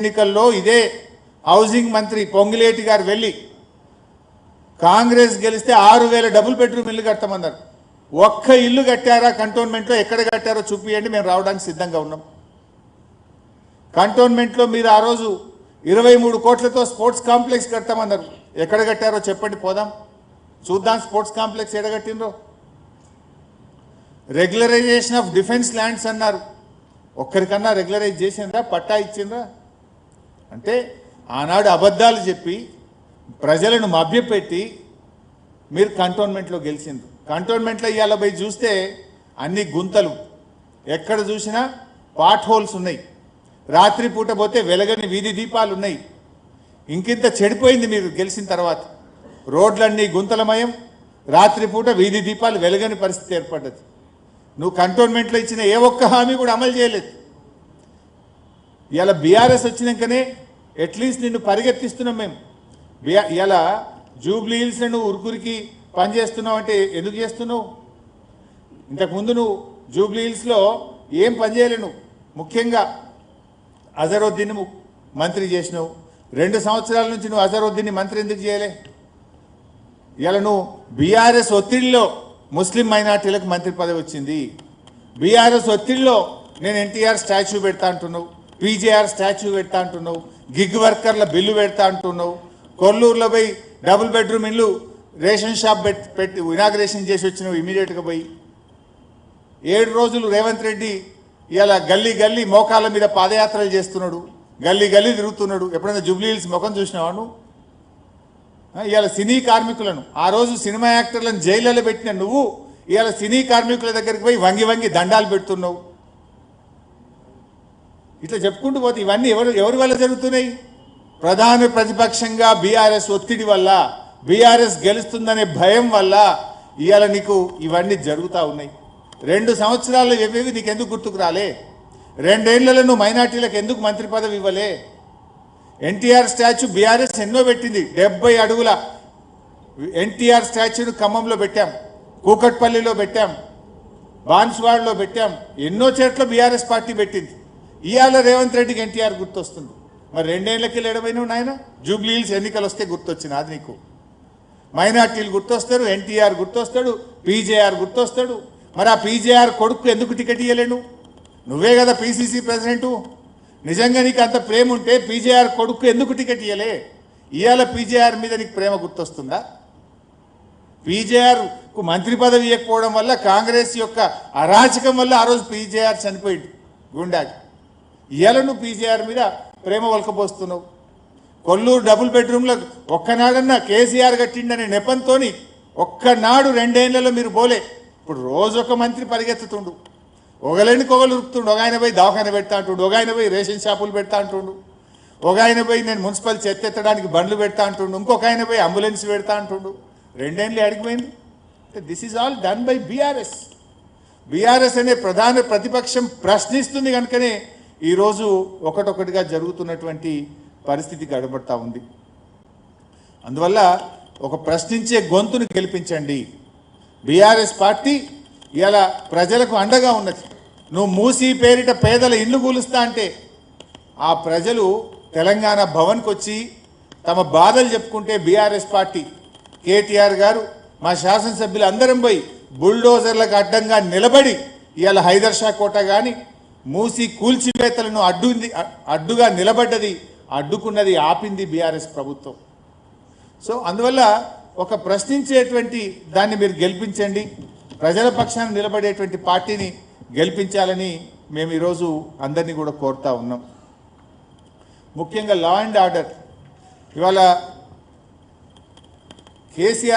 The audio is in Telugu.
ఎన్నికల్లో ఇదే హౌసింగ్ మంత్రి పొంగిలేటి గారు వెళ్ళి కాంగ్రెస్ గెలిస్తే ఆరు వేల డబుల్ బెడ్రూమ్ ఇల్లు కట్టమన్నారు ఒక్క ఇల్లు కట్టారా కంటోన్మెంట్లో? ఎక్కడ కట్టారో చూపియండి మేము రావడానికి సిద్ధంగా ఉన్నాం. కంటోన్మెంట్లో మీరు ఆ రోజు ఇరవై మూడు కోట్లతో స్పోర్ట్స్ కాంప్లెక్స్ కడతామన్నారు. ఎక్కడ కట్టారో చెప్పండి పోదాం. చూద్దాం స్పోర్ట్స్ కాంప్లెక్స్ ఎక్కడ కట్టిండ్రో. రెగ్యులరైజేషన్ ఆఫ్ డిఫెన్స్ ల్యాండ్స్ అన్నారు. ఒక్కరికన్నా రెగ్యులరైజ్ చేసిండ్రా? పట్టా ఇచ్చిండ్రా? అంటే ఆనాడు అబద్ధాలు చెప్పి ప్రజలను మభ్యపెట్టి మీరు కంటోన్మెంట్లో గెలిచింది కంటోన్మెంట్లో ఇవాళ పోయి చూస్తే అన్ని గుంతలు. ఎక్కడ చూసినా పాట్ హోల్స్ ఉన్నాయి. రాత్రి పూట పోతే వెలగని వీధి దీపాలు ఉన్నాయి. ఇంకింత చెడిపోయింది మీరు గెలిచిన తర్వాత. రోడ్లన్నీ గుంతలమయం. రాత్రిపూట వీధి దీపాలు వెలగని పరిస్థితి ఏర్పడ్డది. నువ్వు కంటోన్మెంట్లో ఇచ్చిన ఏ ఒక్క హామీ కూడా అమలు చేయలేదు. ఇలా బీఆర్ఎస్ వచ్చినాకనే అట్లీస్ట్ నిన్ను పరిగెత్తిస్తున్నాం మేము. బిఆర్ ఇలా జూబ్లీ హిల్స్ నువ్వు ఉరుకురికి పని చేస్తున్నావు అంటే ఎందుకు చేస్తున్నావు? ఇంతకుముందు నువ్వు జూబ్లీ హిల్స్లో ఏం పని చేయలేను ముఖ్యంగా అజరుద్దీన్ ము- మంత్రి చేసినావు. రెండు సంవత్సరాల నుంచి నువ్వు అజరుద్దీన్ని మంత్రి ఎందుకు చేయలే? ఇలా నువ్వు బీఆర్ఎస్ ఒత్తిడిలో ముస్లిం మైనార్టీలకు మంత్రి పదవి వచ్చింది. బీఆర్ఎస్ ఒత్తిడిలో నేను ఎన్టీఆర్ స్టాచ్యూ పెడతా అంటున్నావు. పీజేఆర్ స్టాచ్యూ పెడతా అంటున్నావు గిగ్ వర్కర్ల బిల్లు పెడతా అంటున్నావు కొల్లూరులో పోయి డబుల్ బెడ్రూమ్ ఇల్లు రేషన్ షాప్ పెట్టి పెట్టి ఇనాగ్రేషన్ చేసి వచ్చినావు ఇమీడియట్గా పోయి. ఏడు రోజులు రేవంత్ రెడ్డి ఇలా గల్లీ గల్లీ మోకాళ్ళ మీద పాదయాత్రలు చేస్తున్నాడు గల్లీ గల్లీ తిరుగుతున్నాడు. ఎప్పుడైనా జూబ్లీ హిల్స్ ముఖం చూసినావా నువ్వు? ఇవాళ సినీ కార్మికులను ఆ రోజు సినిమా యాక్టర్లను జైళ్ళలో పెట్టిన నువ్వు ఇవాళ సినీ కార్మికుల దగ్గరికి పోయి వంగి వంగి దండాలు పెడుతున్నావు. ఇట్లా చెప్పుకుంటూ పోతే ఇవన్నీ ఎవరు ఎవరి వల్ల జరుగుతున్నాయి? ప్రధాన ప్రతిపక్షంగా బీఆర్ఎస్ ఒత్తిడి వల్ల బీఆర్ఎస్ గెలుస్తుందనే భయం వల్ల ఇవాళ నీకు ఇవన్నీ జరుగుతూ ఉన్నాయి. రెండు సంవత్సరాలు ఇవేవి నీకు ఎందుకు గుర్తుకు రాలే? రెండేళ్ళలో నువ్వు మైనార్టీలకు ఎందుకు మంత్రి పదవి ఇవ్వలే? ఎన్టీఆర్ స్టాచ్యూ బీఆర్ఎస్ ఎన్నో పెట్టింది. డెబ్బై అడుగుల ఎన్టీఆర్ స్టాచ్యూను ఖమ్మంలో పెట్టాం. కూకట్పల్లిలో పెట్టాం. బాన్స్వాడలో పెట్టాం. ఎన్నో చోట్ల బీఆర్ఎస్ పార్టీ పెట్టింది. ఇవాళ రేవంత్ రెడ్డికి ఎన్టీఆర్ గుర్తొస్తుంది. మరి రెండేళ్ళకి లేడమైనా నాయన? జూబ్లీ హిల్స్ ఎన్నికలు వస్తే గుర్తొచ్చింది అది నీకు. మైనార్టీలు గుర్తొస్తారు ఎన్టీఆర్ గుర్తొస్తాడు పీజేఆర్ గుర్తొస్తాడు. మరి ఆ పీజేఆర్ కొడుకు ఎందుకు టికెట్ ఇవ్వలేను నువ్వే కదా పీసీసీ ప్రెసిడెంటు. నిజంగా నీకు అంత ప్రేమ ఉంటే పీజేఆర్ కొడుకు ఎందుకు టికెట్ ఇవ్వలే ఇవాళ పీజేఆర్ మీద నీకు ప్రేమ గుర్తొస్తుందా? పీజేఆర్కు మంత్రి పదవి ఇవ్వకపోవడం వల్ల కాంగ్రెస్ యొక్క అరాచకం వల్ల ఆ రోజు పీజేఆర్ చనిపోయింది గుండాకి. ఇవాళ నువ్వు మీద ప్రేమ వలకపోస్తున్నావు కొల్లూరు డబుల్ బెడ్రూమ్లో ఒక్కనాడన్నా కేసీఆర్ కట్టిండనే నెపంతోని ఒక్కనాడు రెండేళ్ళలో మీరు పోలే. ఇప్పుడు రోజు ఒక మంత్రి పరిగెత్తుతుండు. ఒకలేనికి ఒకరు ఉరుకుతుండు. ఒక ఆయన పోయి దవాఖాన పెడతా అంటుండు. ఒక ఆయన పోయి రేషన్ షాపులు పెడతా అంటుండు. ఒక ఆయన పోయి నేను మున్సిపల్ చెత్త ఎత్తడానికి బండ్లు పెడతా అంటుండు. ఇంకొక ఆయన పోయి అంబులెన్స్ పెడతా అంటుండు. రెండేళ్ళు అడిగిపోయింది. This is all done by BRS BRS అనే ప్రధాన ప్రతిపక్షం ప్రశ్నిస్తుంది కనుకనే ఈరోజు ఒకటొకటిగా జరుగుతున్నటువంటి పరిస్థితి గడబడతా ఉంది. అందువల్ల ఒక ప్రశ్నించే గొంతును గెలిపించండి. బీఆర్ఎస్ పార్టీ ఇలా ప్రజలకు అండగా ఉన్నది. నువ్వు మూసి పేరిట పేదల ఇల్లు కూలుస్తా అంటే ఆ ప్రజలు తెలంగాణ భవన్కి వచ్చి తమ బాధలు చెప్పుకుంటే బీఆర్ఎస్ పార్టీ. కేటీఆర్ గారు మా శాసనసభ్యులు అందరం పోయి బుల్డోజర్లకు అడ్డంగా నిలబడి ఇవాళ హైదర్ షా కోట కానీ మూసి కూల్చివేతలను అడ్డుంది అడ్డుగా నిలబడ్డది అడ్డుకున్నది ఆపింది బీఆర్ఎస్ ప్రభుత్వం. సో అందువల్ల ఒక ప్రశ్నించేటువంటి దాన్ని మీరు గెలిపించండి ప్రజల పక్షాన నిలబడేటువంటి పార్టీని గెలిపించాలని మేము ఈరోజు అందరినీ కూడా కోరుతా ఉన్నాం. ముఖ్యంగా లా అండ్ ఆర్డర్. ఇవాళ కేసీఆర్